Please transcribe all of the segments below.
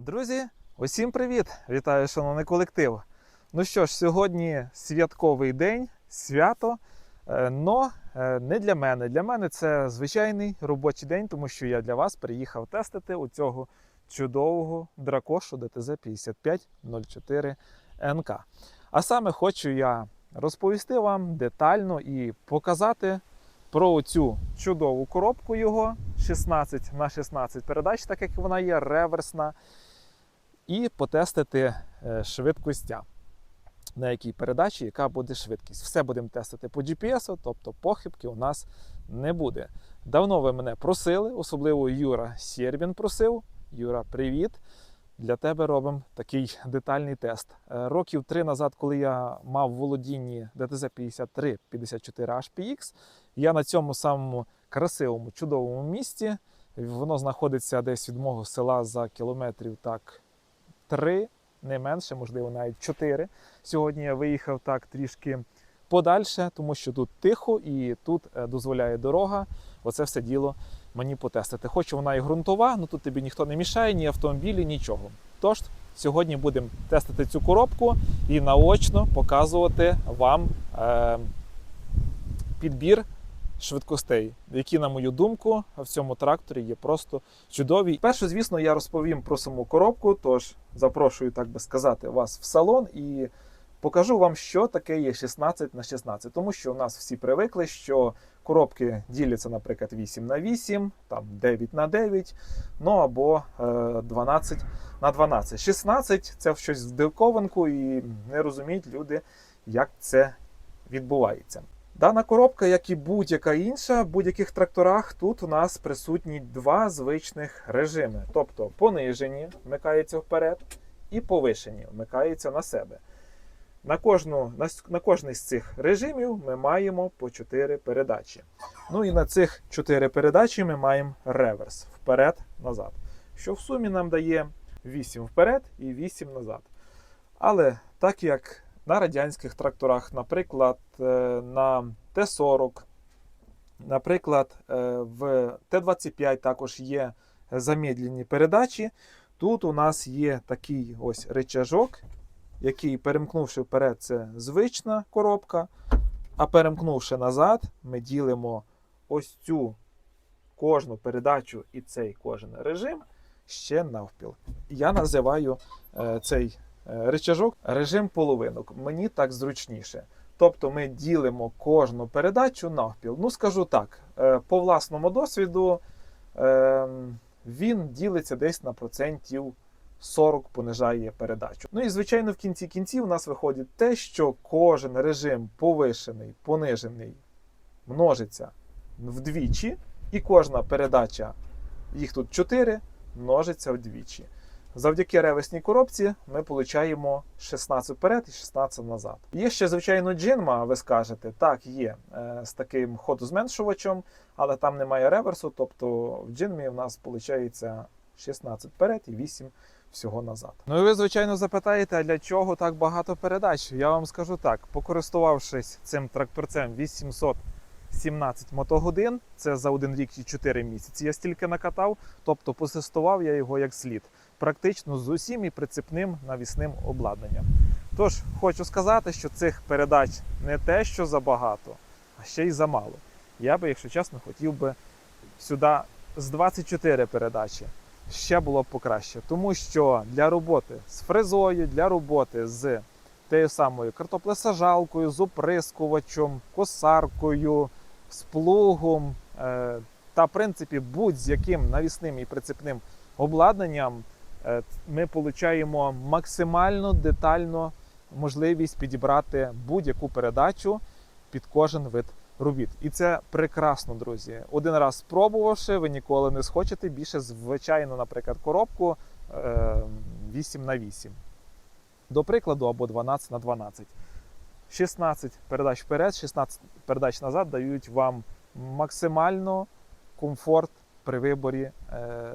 Друзі, усім привіт! Вітаю, шановний колектив. Ну що ж, сьогодні святковий день, свято. Е, Но е, не для мене. Для мене це звичайний робочий день, тому що я для вас приїхав тестити у цього чудового дракошу ДТЗ 5504 НК. А саме хочу я розповісти вам детально і показати про цю чудову коробку його 16 на 16 передач, так як вона є реверсна, і потестити е, швидкостя, на якій передачі, яка буде швидкість. Все будемо тестити по GPS, тобто похибки у нас не буде. Давно ви мене просили, особливо Юра Сєрбін просив. Юра, привіт! Для тебе робимо такий детальний тест. Е, Років три назад, коли я мав володінні DTZ 53 54 HPX, я на цьому самому красивому, чудовому місці. Воно знаходиться десь від мого села за кілометрів так три, не менше, можливо, навіть чотири. Сьогодні я виїхав так трішки подальше, тому що тут тихо і тут е, дозволяє дорога. Оце все діло мені потестити. Хоч вона і ґрунтова, але тут тобі ніхто не мішає, ні автомобілі, нічого. Тож сьогодні будемо тестити цю коробку і наочно показувати вам е, підбір швидкостей, які, на мою думку, в цьому тракторі є просто чудові. Перше, звісно, я розповім про саму коробку, тож запрошую, так би сказати, вас в салон і покажу вам, що таке є 16 на 16. Тому що у нас всі привикли, що коробки діляться, наприклад, 8 на 8, там 9 на 9, ну або е, 12 на 12. 16 це щось в диковинку, і не розуміють люди, як це відбувається. Дана коробка, як і будь-яка інша, в будь-яких тракторах, тут у нас присутні два звичних режими. Тобто понижені вмикається вперед, і повишені вмикається на себе. На, кожну, на, на кожний з цих режимів ми маємо по 4 передачі. Ну і на цих 4 передачі ми маємо реверс вперед-назад. Що в сумі нам дає 8 вперед і 8 назад. Але так як на радянських тракторах, наприклад, е, на Т-40, наприклад, е, в Т-25 також є замедлені передачі. Тут у нас є такий ось речажок, який, перемкнувши вперед, це звична коробка. А перемкнувши назад, ми ділимо ось цю кожну передачу і цей кожен режим ще навпіл. Я називаю е, цей речажок режим половинок. Мені так зручніше. Тобто ми ділимо кожну передачу навпіл. Ну, скажу так, е, по власному досвіду е, він ділиться десь на процентів 40 понижає передачу. Ну і звичайно, в кінці кінців у нас виходить те, що кожен режим повишений, понижений множиться вдвічі, і кожна передача, їх тут 4, множиться вдвічі. Завдяки реверсній коробці ми отримуємо 16 вперед і 16 назад. Є ще, звичайно, джинма, ви скажете, так, є е, з таким ходозменшувачем, але там немає реверсу, тобто в джинмі в нас виходить 16 вперед і 8 всього назад. Ну і ви, звичайно, запитаєте, а для чого так багато передач? Я вам скажу так: покористувавшись цим тракторцем 817 мотогодин, це за один рік і 4 місяці. Я стільки накатав, тобто посестував я його як слід, практично з усім і прицепним навісним обладнанням. Тож хочу сказати, що цих передач не те, що забагато, а ще й замало. Я би, якщо чесно, хотів би сюди з 24 передачі ще було б покраще. Тому що для роботи з фрезою, для роботи з тією самою картоплесажалкою, з оприскувачем, косаркою, з плугом е, та, в принципі, будь-з яким навісним і прицепним обладнанням ми отримуємо максимально детально можливість підібрати будь-яку передачу під кожен вид робіт. І це прекрасно, друзі. Один раз спробувавши, ви ніколи не схочете більше звичайно, наприклад, коробку е, 8 на 8 До прикладу, або 12 на 12 16 передач вперед, 16 передач назад дають вам максимально комфорт при виборі е,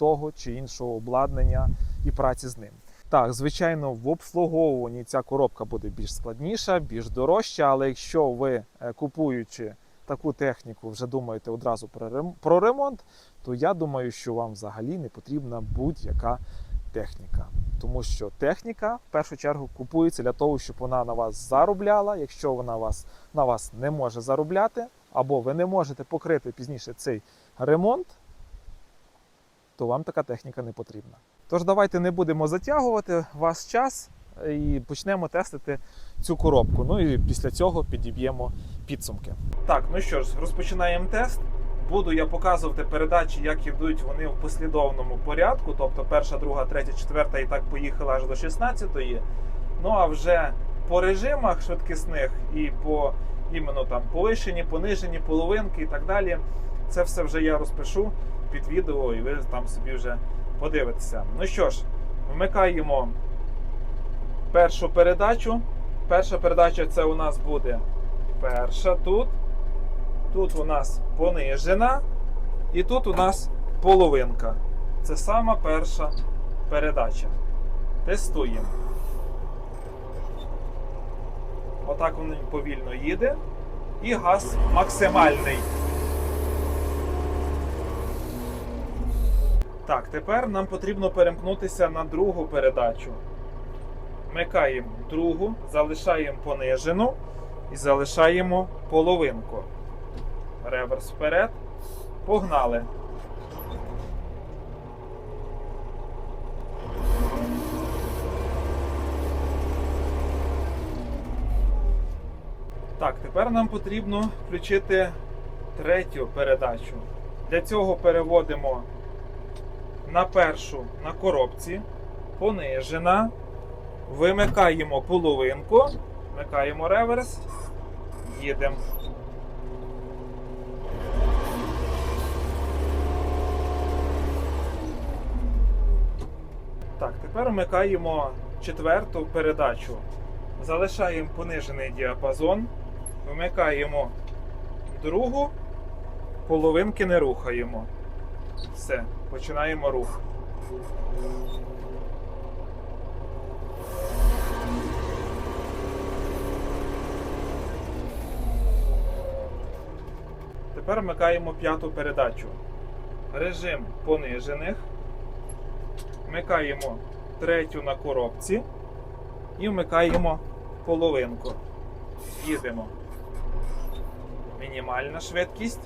того чи іншого обладнання і праці з ним. Так, звичайно, в обслуговуванні ця коробка буде більш складніша, більш дорожча, але якщо ви е, купуючи таку техніку, вже думаєте одразу про ремонт, то я думаю, що вам взагалі не потрібна будь-яка техніка. Тому що техніка в першу чергу купується для того, щоб вона на вас заробляла. Якщо вона вас, на вас не може заробляти, або ви не можете покрити пізніше цей ремонт, то вам така техніка не потрібна. Тож давайте не будемо затягувати ваш час і почнемо тестити цю коробку. Ну і після цього підіб'ємо підсумки. Так, ну що ж, розпочинаємо тест. Буду я показувати передачі, як йдуть вони в послідовному порядку. Тобто перша, друга, третя, четверта і так поїхала аж до 16-ї. Ну а вже по режимах швидкісних і по іменно там повишені, понижені, половинки і так далі. Це все вже я розпишу під відео, і ви там собі вже подивитеся. Ну що ж, вмикаємо першу передачу. Перша передача це у нас буде перша тут. Тут у нас понижена, і тут у нас половинка. Це сама перша передача. Тестуємо. Отак він повільно їде. І газ максимальний. Так, тепер нам потрібно перемкнутися на другу передачу. Вмикаємо другу, залишаємо понижену і залишаємо половинку. Реверс вперед. Погнали. Так, тепер нам потрібно включити третю передачу. Для цього переводимо на першу на коробці, понижена, вимикаємо половинку, вмикаємо реверс, їдемо. Так, тепер вмикаємо четверту передачу. Залишаємо понижений діапазон, вмикаємо другу, половинки не рухаємо. Все, починаємо рух. Тепер вмикаємо п'яту передачу. Режим понижених. Вмикаємо третю на коробці і вмикаємо половинку. Їдемо. Мінімальна швидкість.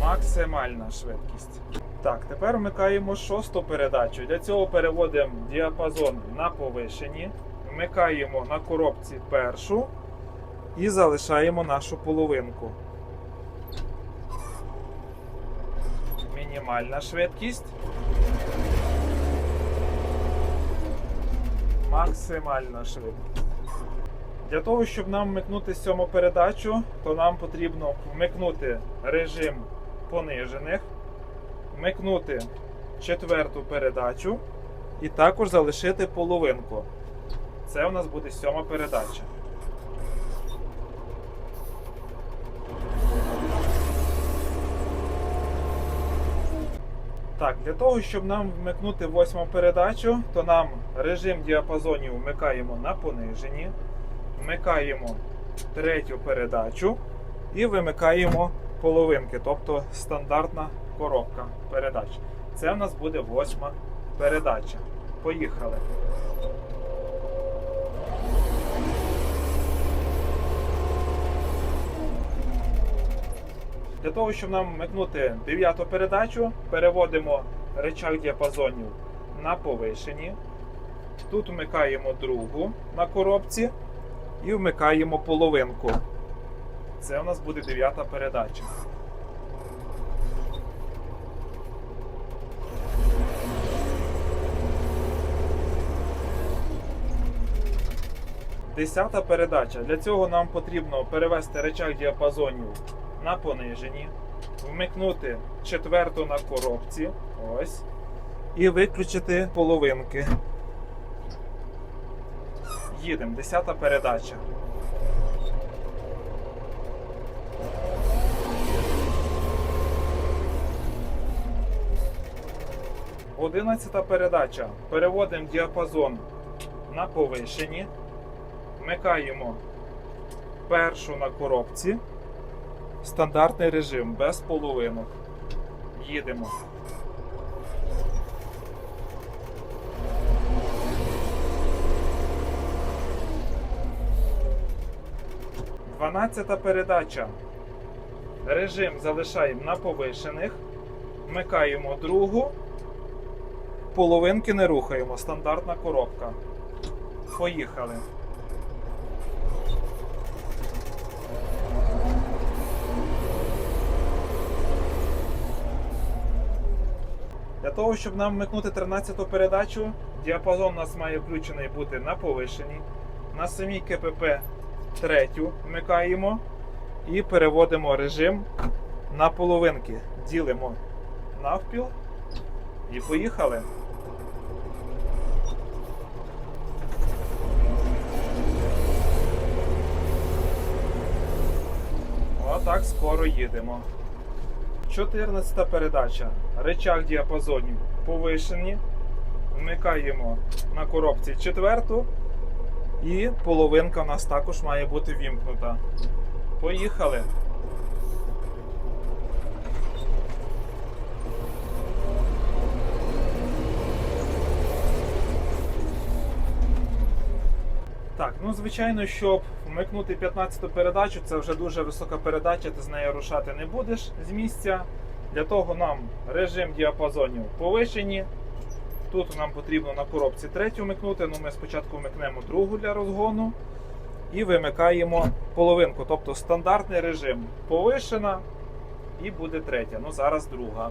Максимальна швидкість. Так, тепер вмикаємо шосту передачу. Для цього переводимо діапазон на повишені, вмикаємо на коробці першу і залишаємо нашу половинку. Мінімальна швидкість. Максимальна швидкість. Для того, щоб нам вмикнути сьому передачу, то нам потрібно вмикнути режим понижених, вмикнути четверту передачу і також залишити половинку. Це у нас буде сьома передача. Так, для того, щоб нам вмикнути восьму передачу, то нам режим діапазонів вмикаємо на понижені, вмикаємо третю передачу і вимикаємо половинки, тобто стандартна коробка передач. Це в нас буде восьма передача. Поїхали. Для того, щоб нам вмикнути дев'яту передачу, переводимо речах діапазонів на повишені. Тут вмикаємо другу на коробці і вмикаємо половинку. Це у нас буде дев'ята передача. Десята передача. Для цього нам потрібно перевести речах діапазонів на понижені, вмикнути четверту на коробці. Ось. І виключити половинки. Їдемо. Десята передача. Одинадцята передача. Переводимо діапазон на повишені. Вмикаємо першу на коробці. Стандартний режим без половинок. Їдемо. Дванадцята передача. Режим залишаємо на повишених. Вмикаємо другу. Половинки не рухаємо. Стандартна коробка. Поїхали. Для того, щоб нам вмикнути 13-ту передачу, діапазон у нас має включений бути на повишеній. На самій КПП третю вмикаємо і переводимо режим на половинки. Ділимо навпіл і поїхали. Отак скоро їдемо. 14 передача. Речах діапазонів повишені. Вмикаємо на коробці четверту. І половинка у нас також має бути вімкнута. Поїхали. Так, ну звичайно, щоб вмикнути 15-ту передачу, це вже дуже висока передача, ти з нею рушати не будеш з місця. Для того нам режим діапазонів повишені. Тут нам потрібно на коробці третю вмикнути. Ну, ми спочатку вмикнемо другу для розгону і вимикаємо половинку. Тобто стандартний режим повишена і буде третя. Ну, зараз друга.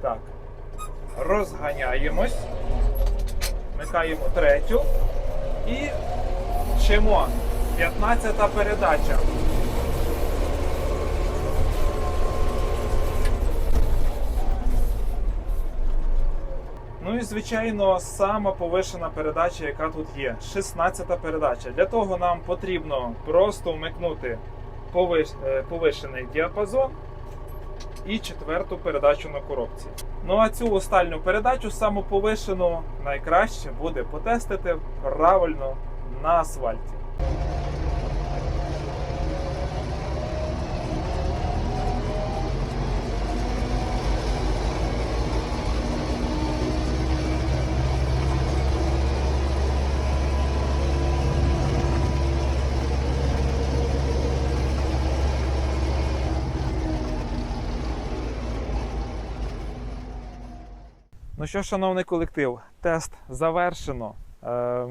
Так. Розганяємось. Вмикаємо третю і Чимо. 15 передача. Ну і звичайно, сама повишена передача, яка тут є. 16 передача. Для того нам потрібно просто вмикнути е, повишений діапазон і четверту передачу на коробці. Ну а цю остальну передачу, саму повишену, найкраще буде потестити правильно на асфальті. Ну що, шановний колектив, тест завершено. Е,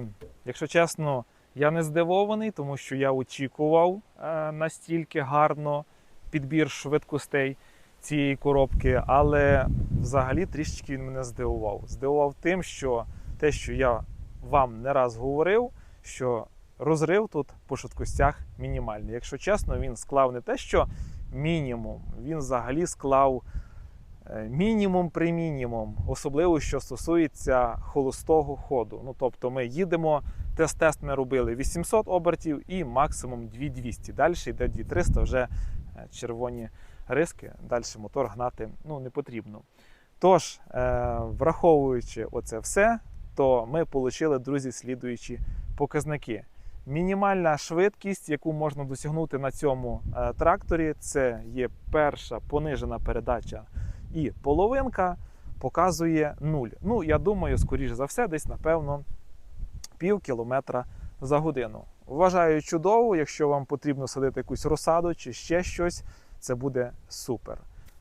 якщо чесно, я не здивований, тому що я очікував е, настільки гарно підбір швидкостей цієї коробки, але взагалі трішечки він мене здивував. Здивував тим, що те, що я вам не раз говорив, що розрив тут по швидкостях мінімальний. Якщо чесно, він склав не те, що мінімум, він взагалі склав. Е, Мінімум при мінімум, особливо що стосується холостого ходу. Ну тобто ми їдемо, тест-тест ми робили 800 обертів і максимум 2200. Далі йде 2300, вже е, червоні риски. Далі мотор гнати ну, не потрібно. Тож, е, враховуючи оце все, то ми отримали, друзі, слідуючі показники. Мінімальна швидкість, яку можна досягнути на цьому тракторі, це є перша понижена передача і половинка показує 0. Ну, я думаю, скоріш за все, десь, напевно, пів кілометра за годину. Вважаю чудово, якщо вам потрібно садити якусь розсаду чи ще щось, це буде супер.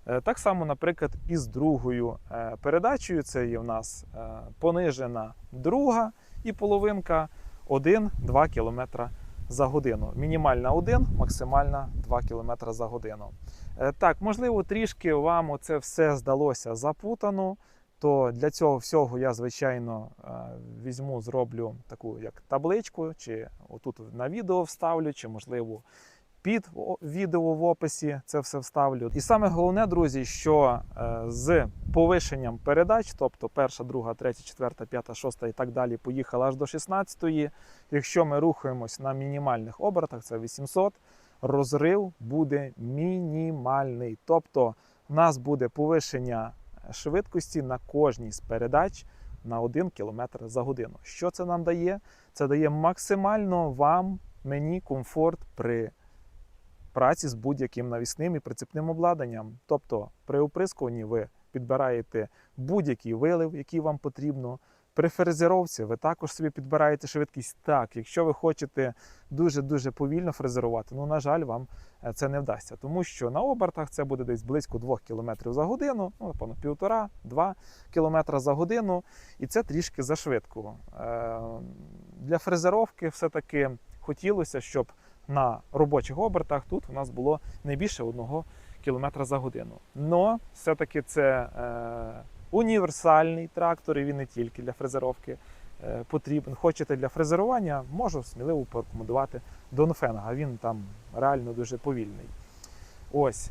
Е, Так само, наприклад, і з другою е, передачею. Це є в нас е, понижена друга і половинка 1-2 км за годину. Мінімальна 1, максимальна 2 км за годину. Е, Так, можливо, трішки вам оце все здалося запутано. То для цього всього я, звичайно, е, візьму, зроблю таку як табличку, чи отут на відео вставлю, чи, можливо, під відео в описі це все вставлю. І саме головне, друзі, що е, з повишенням передач, тобто перша, друга, третя, четверта, п'ята, шоста і так далі, поїхала аж до 16-ї. Якщо ми рухаємось на мінімальних обертах, це 800, розрив буде мінімальний. Тобто в нас буде повишення швидкості на кожній з передач на 1 км за годину. Що це нам дає? Це дає максимально вам, мені комфорт при праці з будь-яким навісним і прицепним обладнанням. Тобто при оприскуванні ви підбираєте будь-який вилив, який вам потрібно. При фрезеровці ви також собі підбираєте швидкість. Так, якщо ви хочете дуже-дуже повільно фрезерувати, ну, на жаль, вам е, це не вдасться, тому що на обертах це буде десь близько 2 км за годину, ну, напевно, півтора-два км за годину, і це трішки зашвидко. Е, Для фрезеровки все-таки хотілося, щоб на робочих обертах тут у нас було не більше 1 км за годину. Но все-таки це е, універсальний трактор, і він не тільки для фрезеровки е, потрібен. Хочете для фрезерування, можу сміливо порекомендувати Донфенга. Він там реально дуже повільний. Ось.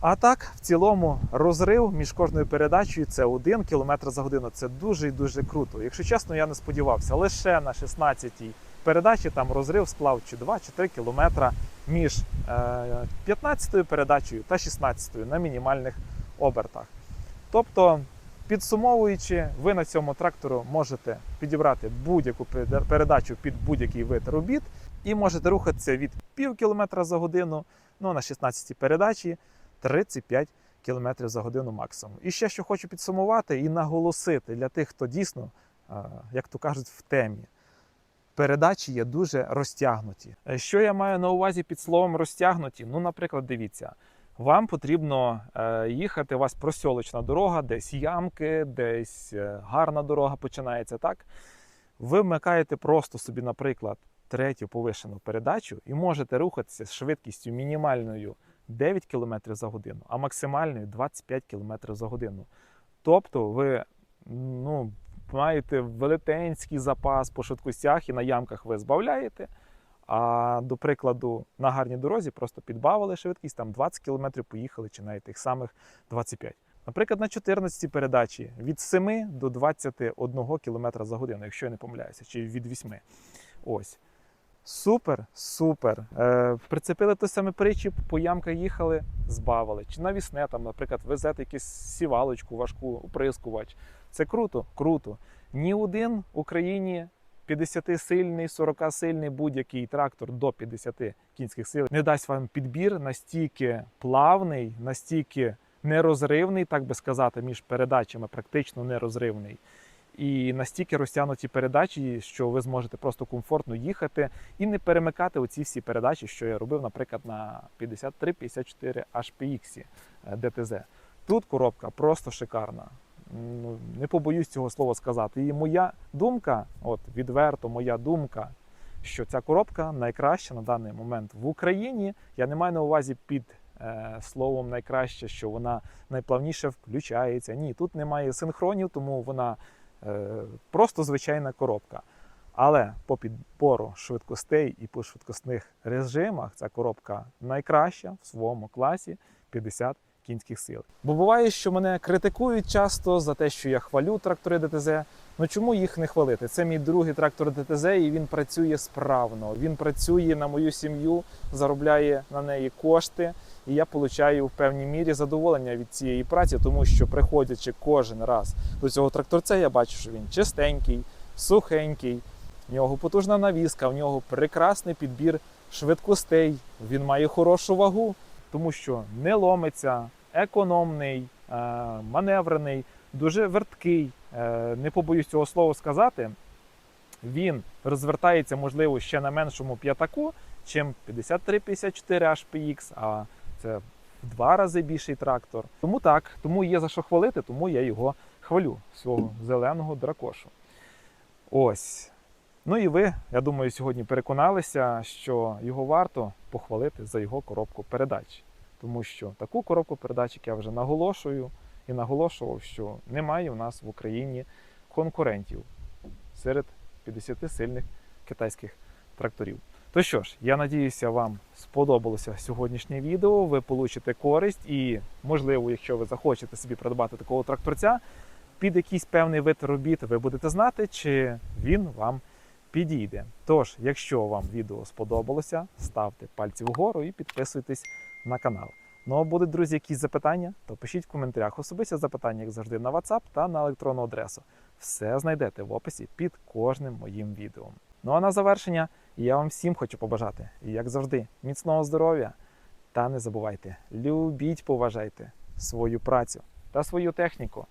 А так, в цілому, розрив між кожною передачею це 1 км за годину. Це дуже і дуже круто. Якщо чесно, я не сподівався. Лише на 16-й передачі там розрив склав чи 2 чи 3 км між 15-ю передачею та 16-ю на мінімальних обертах. Тобто, підсумовуючи, ви на цьому трактору можете підібрати будь-яку передачу під будь-який вид робіт і можете рухатися від пів кілометра за годину, ну на 16-й передачі 35 км за годину максимум. І ще що хочу підсумувати і наголосити для тих, хто дійсно, як то кажуть, в темі. Передачі є дуже розтягнуті. Е, Що я маю на увазі під словом розтягнуті? Ну, наприклад, дивіться, вам потрібно е, їхати, у вас просьолочна дорога, десь ямки, десь е, гарна дорога починається, так? Ви вмикаєте просто собі, наприклад, третю повишену передачу і можете рухатися з швидкістю мінімальною 9 км за годину, а максимальною 25 км за годину. Тобто ви ну, маєте велетенський запас по швидкостях і на ямках ви збавляєте. А до прикладу, на гарній дорозі просто підбавили швидкість, там 20 км поїхали, чи навіть тих самих 25. Наприклад, на 14 передачі від 7 до 21 км за годину, якщо я не помиляюся, чи від 8. Ось. Супер, супер. Е, прицепили той самий причіп, по ямках їхали, збавили. Чи навісне, там, наприклад, везете якусь сівалочку важку, оприскувач. Це круто, круто. Ні один в Україні 50-сильний, 40-сильний будь-який трактор до 50 кінських сил не дасть вам підбір настільки плавний, настільки нерозривний, так би сказати, між передачами, практично нерозривний. І настільки розтягнуті передачі, що ви зможете просто комфортно їхати і не перемикати оці всі передачі, що я робив, наприклад, на 53-54 HPX DTZ. Тут коробка просто шикарна. Ну, не побоюсь цього слова сказати. І моя думка, от відверто, моя думка, що ця коробка найкраща на даний момент в Україні. Я не маю на увазі під е, словом найкраще, що вона найплавніше включається. Ні, тут немає синхронів, тому вона е, просто звичайна коробка. Але по підбору швидкостей і по швидкісних режимах ця коробка найкраща в своєму класі 50 кінських сил. Бо буває, що мене критикують часто за те, що я хвалю трактори ДТЗ. Ну чому їх не хвалити? Це мій другий трактор ДТЗ, і він працює справно. Він працює на мою сім'ю, заробляє на неї кошти, і я получаю в певній мірі задоволення від цієї праці, тому що приходячи кожен раз до цього тракторця, я бачу, що він чистенький, сухенький. В нього потужна навіска, в нього прекрасний підбір швидкостей. Він має хорошу вагу, тому що не ломиться, економний, е, маневрений, дуже верткий. Е, Не побоюсь цього слова сказати. Він розвертається, можливо, ще на меншому п'ятаку, чим 53-54 HPX, а це в два рази більший трактор. Тому так, тому є за що хвалити, тому я його хвалю, свого зеленого дракошу. Ось. Ну і ви, я думаю, сьогодні переконалися, що його варто похвалити за його коробку передач. Тому що таку коробку передач, як я вже наголошую і наголошував, що немає в нас в Україні конкурентів серед 50 сильних китайських тракторів. То що ж, я надіюся, вам сподобалося сьогоднішнє відео. Ви получите користь, і, можливо, якщо ви захочете собі придбати такого тракторця, під якийсь певний вид робіт ви будете знати, чи він вам підійде. Тож, якщо вам відео сподобалося, ставте пальці вгору і підписуйтесь на канал. Ну а будуть, друзі, якісь запитання, то пишіть в коментарях особисті запитання, як завжди, на WhatsApp та на електронну адресу. Все знайдете в описі під кожним моїм відео. Ну а на завершення я вам всім хочу побажати, як завжди, міцного здоров'я. Та не забувайте, любіть, поважайте свою працю та свою техніку.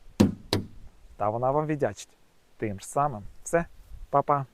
Та вона вам віддячить. Тим ж самим. Все, па-па.